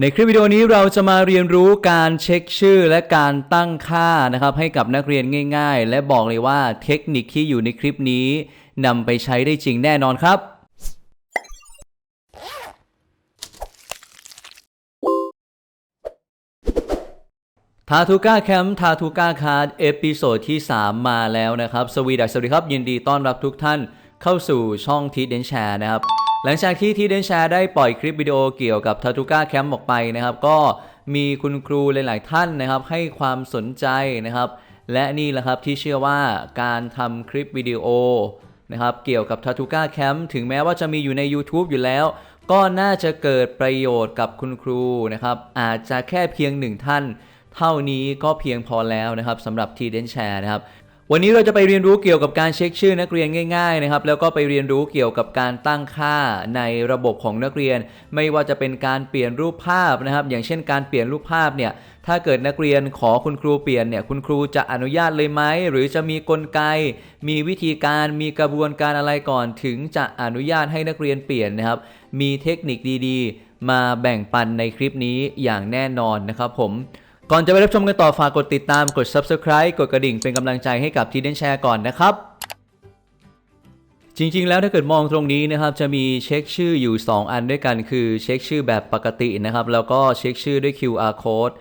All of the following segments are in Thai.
ในคลิปวิดีโอนี้เราจะมาเรียนรู้การเช็คชื่อและการตั้งค่านะครับให้กับนักเรียนง่าย ๆ และบอกเลยว่าเทคนิคที่อยู่ในคลิปนี้นำไปใช้ได้จริงแน่นอนครับ ทาทูก้าแคมป์ทาทูก้าคาร์ดเอพิโซดที่ 3 มาแล้วนะครับ สวีดัสสวัสดีครับ ยินดีต้อนรับทุกท่านเข้าสู่ช่องทีเดนแชร์นะครับ หลังจากที่ทีเดนแชร์ได้ปล่อยคลิปวิดีโอเกี่ยวกับทาทูก้าแคมป์ออกไปนะครับ ก็มีคุณครูหลาย ๆ ท่านนะครับ ให้ความสนใจนะครับ และนี่แหละครับที่เชื่อว่าการทำคลิปวิดีโอนะครับเกี่ยวกับ t a t u g a Camp ถึงแม้ว่าจะมีอยู่ใน YouTube อยู่แล้ว ก็น่าจะเกิดประโยชน์กับคุณครูนะครับ อาจจะแค่เพียงหนึ่งท่าน เท่านี้ก็เพียงพอแล้วนะครับสำหรับ t d e n Share นะครับ วันนี้เราจะไปเรียนรู้เกี่ยวกับการเช็คชื่อนักเรียนง่ายๆนะครับแล้วก็ไปเรียนรู้เกี่ยวกับการตั้งค่าในระบบของนักเรียน ไม่ว่าจะเป็นการเปลี่ยนรูปภาพนะครับ อย่างเช่นการเปลี่ยนรูปภาพเนี่ยถ้าเกิดนักเรียนขอคุณครูเปลี่ยนเนี่ยคุณครูจะอนุญาตเลยไหมหรือจะมีกลไก มีวิธีการมีกระบวนการอะไรก่อนถึงจะอนุญาตให้นักเรียนเปลี่ยนนะครับ มีเทคนิคดีๆ มาแบ่งปันในคลิปนี้อย่างแน่นอนนะครับผม ก่อนจะไปรับชมกันต่อฝากกดติดตามกด subscribe กดกระดิ่งเป็นกำลังใจให้กับทีเดนแชร์ก่อนนะครับจริงๆ แล้วถ้าเกิดมองตรงนี้นะครับจะมีเช็คชื่ออยู่ 2 อันด้วยกัน คือเช็คชื่อแบบปกตินะครับ แล้วก็เช็คชื่อด้วย QR code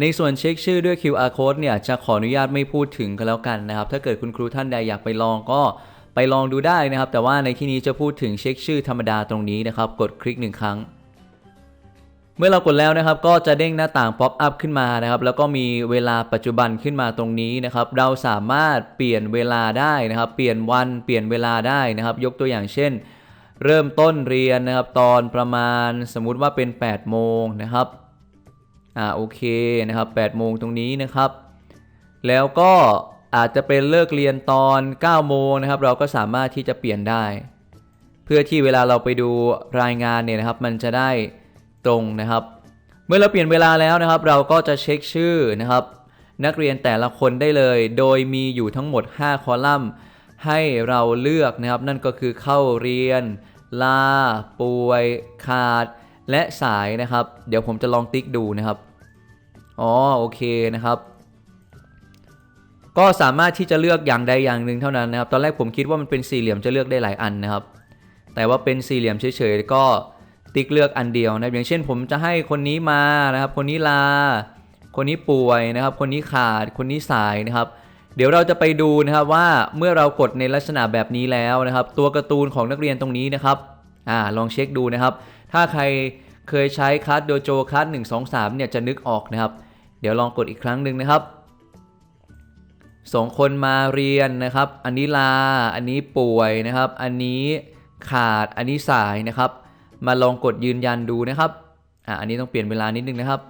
ในส่วนเช็คชื่อด้วย QR code เนี่ยจะขออนุญาตไม่พูดถึงกันแล้วกันนะครับ ถ้าเกิดคุณครูท่านใดอยากไปลองก็ไปลองดูได้นะครับ แต่ว่าในที่นี้จะพูดถึงเช็คชื่อธรรมดาตรงนี้นะครับ กดคลิกหนึ่งครั้ง เมื่อเรากดแล้วนะครับก็จะเด้งหน้าต่างป๊อปอัพขึ้นมานะครับแล้วก็มีเวลาปัจจุบันขึ้นมาตรงนี้นะครับเราสามารถเปลี่ยนเวลาได้นะครับเปลี่ยนวันเปลี่ยนเวลาได้นะครับ ยกตัวอย่างเช่น เริ่มต้นเรียนนะครับตอนประมาณสมมุติว่าเป็น 8 โมงนะครับอ่าโอเคนะครับ8โมงตรงนี้นะครับ แล้วก็อาจจะเป็นเลิกเรียนตอน 9 โมงนะครับ เราก็สามารถที่จะเปลี่ยนได้ เพื่อที่เวลาเราไปดูรายงานเนี่ยนะครับมันจะได้ ตรงนะครับ เมื่อเราเปลี่ยนเวลาแล้วนะครับ เราก็จะเช็คชื่อนะครับ นักเรียนแต่ละคนได้เลย โดยมีอยู่ทั้งหมด 5 คอลัมน์ ให้เราเลือกนะครับ นั่นก็คือเข้าเรียน ลา ป่วย ขาด และสายนะครับ เดี๋ยวผมจะลองติ๊กดูนะครับ อ๋อโอเคนะครับก็สามารถที่จะเลือกอย่างใดอย่างหนึ่งเท่านั้นนะครับ ตอนแรกผมคิดว่ามันเป็นสี่เหลี่ยมจะเลือกได้หลายอันนะครับ แต่ว่าเป็นสี่เหลี่ยมเฉยๆก็ ติ๊กเลือกอันเดียวนะครับอย่างเช่น ผมจะให้คนนี้มานะครับ คนนี้ลา คนนี้ป่วยนะครับ คนนี้ขาด คนนี้สายนะครับ เดี๋ยวเราจะไปดูนะครับว่าเมื่อเรากดในลักษณะแบบนี้แล้วนะครับ ตัวการ์ตูนของนักเรียนตรงนี้นะครับอ่าลองเช็คดูนะครับ ถ้าใครเคยใช้คัสโดโจคัสหนึ่งสองสามเนี่ยจะนึกออกนะครับ เดี๋ยวลองกดอีกครั้งหนึ่งนะครับสองคนมาเรียนนะครับ อันนี้ลา อันนี้ป่วยนะครับ อันนี้ขาด อันนี้สายนะครับ มาลองกดยืนยันดูนะครับอะอันนี้ต้องเปลี่ยนเวลานิดนึงนะครับ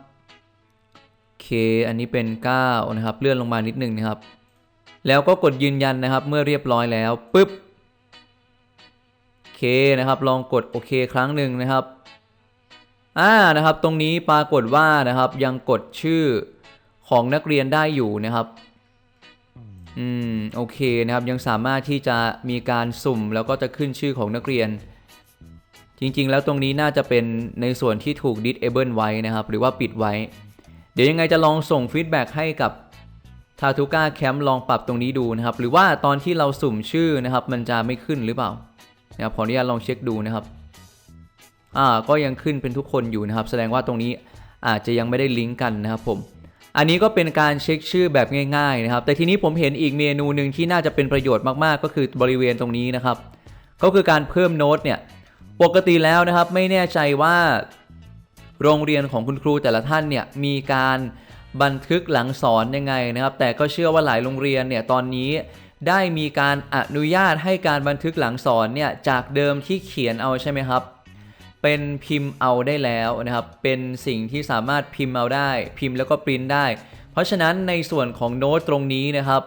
โอเคอันนี้เป็น 9 นะครับ เลื่อนลงมานิดนึงนะครับ แล้วก็กดยืนยันนะครับ เมื่อเรียบร้อยแล้วปุ๊บโอเคนะครับ ลองกดโอเคครั้งหนึ่งนะครับอ่านะครับ ตรงนี้ปรากฏว่านะครับยังกดชื่อของนักเรียนได้อยู่นะครับอืมโอเคนะครับยังสามารถที่จะมีการสุ่มแล้วก็จะขึ้นชื่อของนักเรียน จริงๆ แล้วตรงนี้น่าจะเป็นในส่วนที่ถูก disable ไว้นะครับ หรือว่าปิดไว้ เดี๋ยวยังไงจะลองส่งฟีดแบ็กให้กับ t a t u g a Camp ลองปรับตรงนี้ดูนะครับ หรือว่าตอนที่เราสุ่มชื่อนะครับ มันจะไม่ขึ้นหรือเปล่านะครับขออนุญาตลองเช็คดูนะครับอ่าก็ยังขึ้นเป็นทุกคนอยู่นะครับ แสดงว่าตรงนี้อาจจะยังไม่ได้ลิงก์กันนะครับผม อันนี้ก็เป็นการเช็คชื่อแบบง่าย ๆ นะครับ แต่ทีนี้ผมเห็นอีกเมนูหนึ่งที่น่าจะเป็นประโยชน์มากๆ ก็คือบริเวณตรงนี้นะครับ ก็คือการเพิ่มโน้ตเนี่ย ปกติแล้วนะครับไม่แน่ใจว่า โรงเรียนของคุณครูแต่ละท่านเนี่ยมีการบันทึกหลังสอนยังไงนะครับ แต่ก็เชื่อว่าหลายโรงเรียนเนี่ยตอนนี้ได้มีการอนุญาตให้การบันทึกหลังสอนเนี่ยจากเดิมที่เขียนเอาใช่ไหมครับ เป็นพิมพ์เอาได้แล้วนะครับ เป็นสิ่งที่สามารถพิมพ์เอาได้ พิมพ์แล้วก็ปริ้นได้ เพราะฉะนั้นในส่วนของโน้ตตรงนี้นะครับ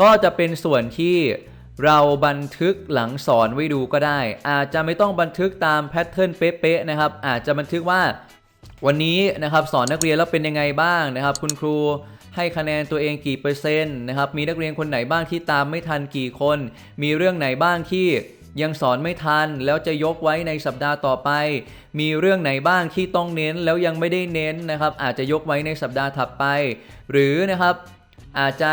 ก็จะเป็นส่วนที่ เราบันทึกหลังสอนไว้ดูก็ได้ อาจจะไม่ต้องบันทึกตามแพทเทิร์นเป๊ะๆนะครับ อาจจะบันทึกว่าวันนี้นะครับสอนนักเรียนแล้วเป็นยังไงบ้างนะครับ คุณครูให้คะแนนตัวเองกี่เปอร์เซ็นต์นะครับมีนักเรียนคนไหนบ้างที่ตามไม่ทันกี่คน มีเรื่องไหนบ้างที่ยังสอนไม่ทันแล้วจะยกไว้ในสัปดาห์ต่อไป มีเรื่องไหนบ้างที่ต้องเน้นแล้วยังไม่ได้เน้นนะครับ อาจจะยกไว้ในสัปดาห์ถัดไป หรือนะครับอาจจะ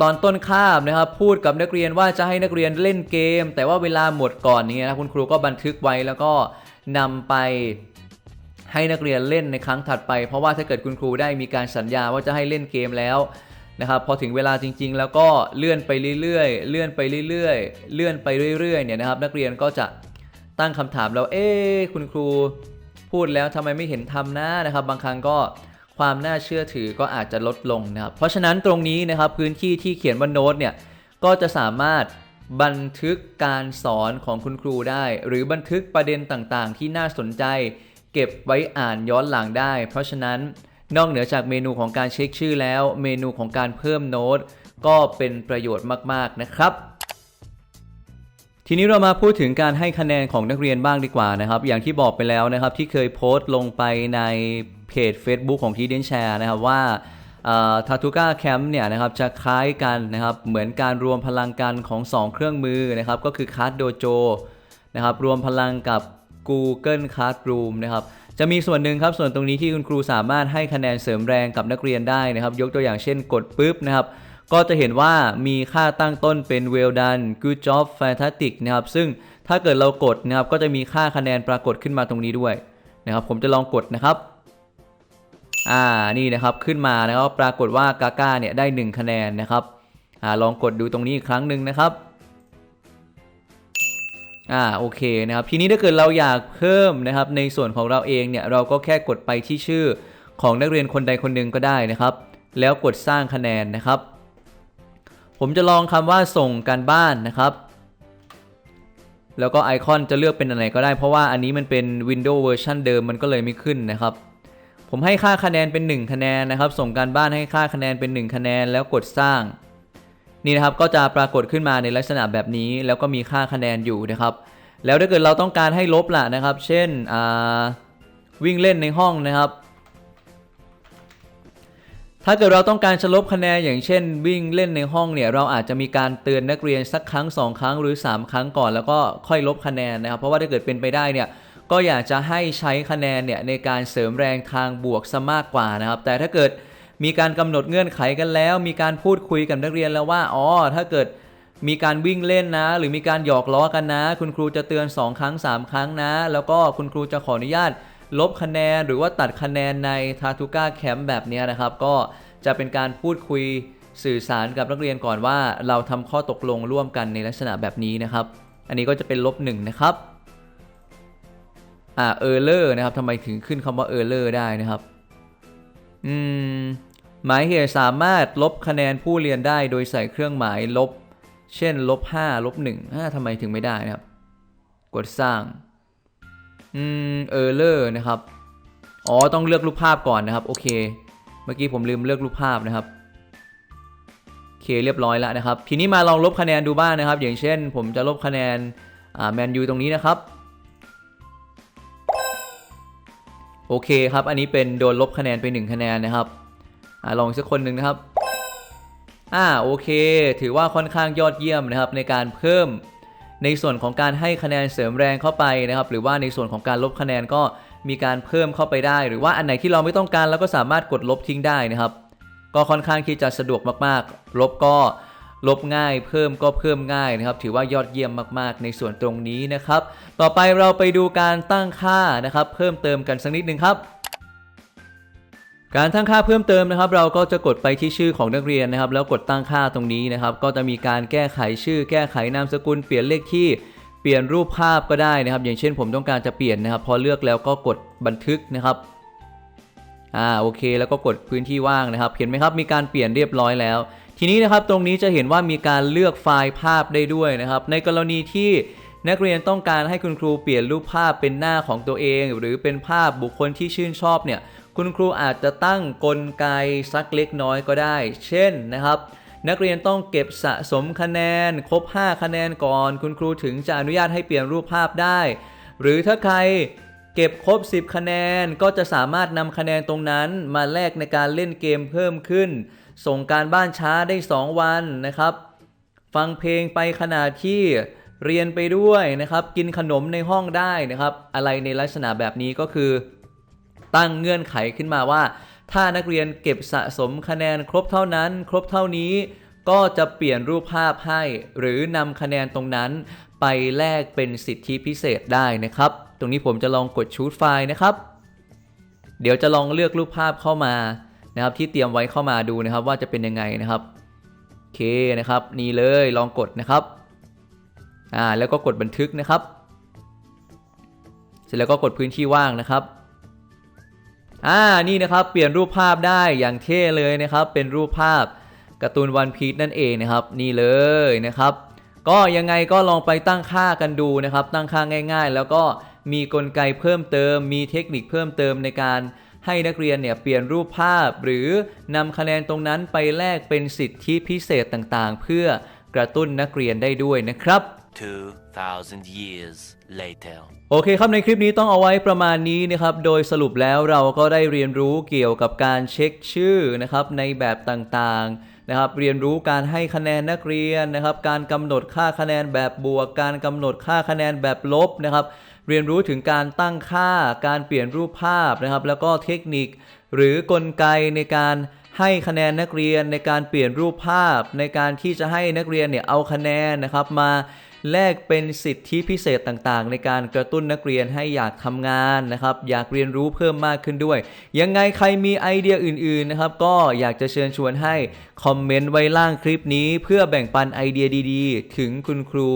ตอนต้นคาบนะครับพูดกับนักเรียนว่าจะให้นักเรียนเล่นเกม แต่ว่าเวลาหมดก่อนนี้นะคุณครูก็บันทึกไว้แล้วก็นำไปให้นักเรียนเล่นในครั้งถัดไป เพราะว่าถ้าเกิดคุณครูได้มีการสัญญาว่าจะให้เล่นเกมแล้วนะครับพอถึงเวลาจริง ๆ แล้วก็เลื่อนไปเรื่อยๆ เลื่อนไปเรื่อยๆ เลื่อนไปเรื่อยๆเนี่ยนะครับ นักเรียนก็จะตั้งคำถามแล้วเอ๊คุณครูพูดแล้วทำไมไม่เห็นทำนะนะครับ บางครั้งก็ ความน่าเชื่อถือก็อาจจะลดลงนะครับ เพราะฉะนั้นตรงนี้นะครับพื้นที่ที่เขียนว่าโน้ตเนี่ยก็จะสามารถบันทึกการสอนของคุณครูได้ หรือบันทึกประเด็นต่างๆ ที่น่าสนใจ เก็บไว้อ่านย้อนหลังได้ เพราะฉะนั้นนอกเหนือจากเมนูของการเช็คชื่อแล้ว เมนูของการเพิ่มโน้ตก็เป็นประโยชน์มากๆนะครับ ทีนี้เรามาพูดถึงการให้คะแนนของนักเรียนบ้างดีกว่านะครับ อย่างที่บอกไปแล้วนะครับ ที่เคยโพสต์ลงไปในเพจ Facebook ของทีเดนแชร์นะครับว่าทาทูก้าแคมป์เนี่ยนะครับจะคล้ายกันนะครับ เหมือนการรวมพลังกันของ 2 เครื่องมือนะครับ ก็คือ Card Dojo นะครับ รวมพลังกับ Google Classroom นะครับ จะมีส่วนหนึ่งครับ ส่วนตรงนี้ที่คุณครูสามารถให้คะแนนเสริมแรงกับนักเรียนได้นะครับ ยกตัวอย่างเช่นกดปุ๊บนะครับ ก็จะเห็นว่ามีค่าตั้งต้นเป็น well done good job fantastic นะครับ ซึ่งถ้าเกิดเรากดนะครับ ก็จะมีค่าคะแนนปรากฏขึ้นมาตรงนี้ด้วยนะครับ ผมจะลองกดนะครับ อ่า นี่นะครับ ขึ้นมานะครับปรากฏว่ากาก้าเนี่ยได้ 1 คะแนนนะครับ อ่า ลองกดดูตรงนี้อีกครั้งหนึ่งนะครับ อ่า โอเคนะครับ ทีนี้ถ้าเกิดเราอยากเพิ่มนะครับ ในส่วนของเราเองเนี่ย เราก็แค่กดไปที่ชื่อของนักเรียนคนใดคนหนึ่งก็ได้นะครับ แล้วกดสร้างคะแนนนะครับ ผมจะลองคำว่าส่งการบ้านนะครับ แล้วก็ไอคอนจะเลือกเป็นอะไรก็ได้ เพราะว่าอันนี้มันเป็น Windows เวอร์ชันเดิมมันก็เลยไม่ขึ้นนะครับ ผมให้ค่าคะแนนเป็น 1 คะแนนนะครับ ส่งการบ้านให้ค่าคะแนนเป็น 1 คะแนนแล้วกดสร้าง นี่นะครับก็จะปรากฏขึ้นมาในลักษณะแบบนี้ แล้วก็มีค่าคะแนนอยู่นะครับ แล้วถ้าเกิดเราต้องการให้ลบล่ะนะครับ เช่นวิ่งเล่นในห้องนะครับ ถ้าเกิดเราต้องการจะลบคะแนนอย่างเช่น วิ่งเล่นในห้องเนี่ยเราอาจจะมีการเตือนนักเรียนสักครั้ง 2 ครั้งหรือ 3 ครั้งก่อน แล้วก็ค่อยลบคะแนนนะครับเพราะว่าถ้าเกิดเป็นไปได้เนี่ยก็อยากจะให้ใช้คะแนนเนี่ยในการเสริมแรงทางบวกซะมากกว่านะครับ แต่ถ้าเกิดมีการกำหนดเงื่อนไขกันแล้ว มีการพูดคุยกับนักเรียนแล้วว่าอ๋อถ้าเกิดมีการวิ่งเล่นนะ หรือมีการหยอกล้อกันนะ คุณครูจะเตือน 2 ครั้ง 3 ครั้งนะ แล้วก็คุณครูจะขออนุญาต ลบคะแนนหรือว่าตัดคะแนนในทาทูก้าแคมป์แบบนี้นะครับ ก็จะเป็นการพูดคุยสื่อสารกับนักเรียนก่อนว่าเราทำข้อตกลงร่วมกันในลักษณะแบบนี้นะครับ อันนี้ก็จะเป็นลบหนึ่งนะครับอ่าเออร์เลอร์นะครับทำไมถึงขึ้นคำว่าเออร์เลอร์ได้นะครับอืมหมายเหตุสามารถลบคะแนนผู้เรียนได้โดยใส่เครื่องหมายลบ เช่นลบ5ลบ1อ่าทำไมถึงไม่ได้นะครับ กดสร้าง อืมเออร์เลอร์นะครับ อ๋อต้องเลือกรูปภาพก่อนนะครับ โอเค เมื่อกี้ผมลืมเลือกรูปภาพนะครับโอเคเรียบร้อยแล้วนะครับ ทีนี้มาลองลบคะแนนดูบ้างนะครับ อย่างเช่น ผมจะลบคะแนนอ่าแมนยูตรงนี้นะครับ โอเคครับ อันนี้เป็นโดนลบคะแนนไป 1 คะแนนนะครับอ่าลองอีกสักคนหนึ่งนะครับอ่าโอเค ถือว่าค่อนข้างยอดเยี่ยมนะครับในการเพิ่ม ในส่วนของการให้คะแนนเสริมแรงเข้าไปนะครับ หรือว่าในส่วนของการลบคะแนนก็มีการเพิ่มเข้าไปได้ หรือว่าอันไหนที่เราไม่ต้องการเราก็สามารถกดลบทิ้งได้นะครับ ก็ค่อนข้างที่จะสะดวกมากๆ ลบก็ลบง่าย เพิ่มก็เพิ่มง่ายนะครับ ถือว่ายอดเยี่ยมมากๆ ในส่วนตรงนี้นะครับ ต่อไปเราไปดูการตั้งค่านะครับ เพิ่มเติมกันสักนิดนึงครับ การตั้งค่าเพิ่มเติมนะครับ เราก็จะกดไปที่ชื่อของนักเรียนนะครับ แล้วกดตั้งค่าตรงนี้นะครับ ก็จะมีการแก้ไขชื่อ แก้ไขนามสกุล เปลี่ยนเลขที่เปลี่ยนรูปภาพก็ได้นะครับ อย่างเช่นผมต้องการจะเปลี่ยนนะครับ พอเลือกแล้วก็กดบันทึกนะครับอ่าโอเค แล้วก็กดพื้นที่ว่างนะครับ เห็นไหมครับมีการเปลี่ยนเรียบร้อยแล้ว ทีนี้นะครับตรงนี้จะเห็นว่ามีการเลือกไฟล์ภาพได้ด้วยนะครับ ในกรณีที่นักเรียนต้องการให้คุณครูเปลี่ยนรูปภาพเป็นหน้าของตัวเอง หรือเป็นภาพบุคคลที่ชื่นชอบเนี่ย คุณครูอาจจะตั้งกลไกสักเล็กน้อยก็ได้ เช่นนะครับ นักเรียนต้องเก็บสะสมคะแนน ครบ 5 คะแนนก่อน คุณครูถึงจะอนุญาตให้เปลี่ยนรูปภาพได้ หรือถ้าใครเก็บครบ 10 คะแนนก็จะสามารถนำคะแนนตรงนั้นมาแลกในการเล่นเกมเพิ่มขึ้น ส่งการบ้านช้าได้ 2 วันนะครับ ฟังเพลงไปขณะที่เรียนไปด้วยนะครับ กินขนมในห้องได้นะครับ อะไรในลักษณะแบบนี้ก็คือ ตั้งเงื่อนไขขึ้นมาว่า ถ้านักเรียนเก็บสะสมคะแนนครบเท่านั้น ครบเท่านี้ ก็จะเปลี่ยนรูปภาพให้ หรือนำคะแนนตรงนั้น ไปแลกเป็นสิทธิพิเศษได้นะครับ ตรงนี้ผมจะลองกดชูดไฟล์นะครับ เดี๋ยวจะลองเลือกรูปภาพเข้ามานะครับ ที่เตรียมไว้เข้ามาดูนะครับ ว่าจะเป็นยังไงนะครับโอเคนะครับ นี่เลยลองกดนะครับอ่าแล้วก็กดบันทึกนะครับ เสร็จแล้วก็กดพื้นที่ว่างนะครับ อ่านี่นะครับเปลี่ยนรูปภาพได้อย่างเท่เลยนะครับ เป็นรูปภาพการ์ตูนวันพี e นั่นเองนะครับ นี่เลยนะครับ ก็ยังไงก็ลองไปตั้งค่ากันดูนะครับ ตั้งค่าง่าย ๆ แล้วก็มีกลไกเพิ่มเติม มีเทคนิคเพิ่มเติมในการให้นักเรียนเนี่ยเปลี่ยนรูปภาพ หรือนำคะแนนตรงนั้นไปแลกเป็นสิทธิพิเศษต่างๆ เพื่อกระตุ้นนักเรียนได้ด้วยนะครับ 2,000 years later. โอเคครับในคลิปนี้ต้องเอาไว้ประมาณนี้นะครับ โดยสรุปแล้วเราก็ได้เรียนรู้เกี่ยวกับการเช็คชื่อนะครับในแบบต่างๆนะครับ เรียนรู้การให้คะแนนนักเรียนนะครับ การกำหนดค่าคะแนนแบบบวก การกำหนดค่าคะแนนแบบลบนะครับ เรียนรู้ถึงการตั้งค่า การเปลี่ยนรูปภาพนะครับ แล้วก็เทคนิค หรือกลไกในการให้คะแนนนักเรียนในการเปลี่ยนรูปภาพ ในการที่จะให้นักเรียนเนี่ยเอาคะแนนนะครับมา แลกเป็นสิทธิพิเศษต่างๆ ในการกระตุ้นนักเรียนให้อยากทำงานนะครับ อยากเรียนรู้เพิ่มมากขึ้นด้วย ยังไงใครมีไอเดียอื่นๆนะครับ ก็อยากจะเชิญชวนให้คอมเมนต์ไว้ล่างคลิปนี้เพื่อแบ่งปันไอเดียดีๆ ถึงคุณครู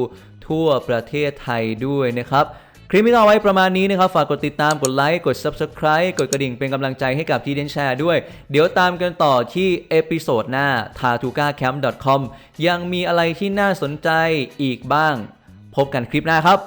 ทั่วประเทศไทยด้วยนะครับ คลิปนี้เอาไว้ประมาณนี้นะครับ ฝากกดติดตามกดไลค์กด Subscribe กดกระดิ่งเป็นกำลังใจให้กับทีเดนแชร์ด้วย เดี๋ยวตามกันต่อที่เอพิโซดหน้า t a t u k a c a m p c o m ยังมีอะไรที่น่าสนใจอีกบ้าง พบกันคลิปหน้าครับ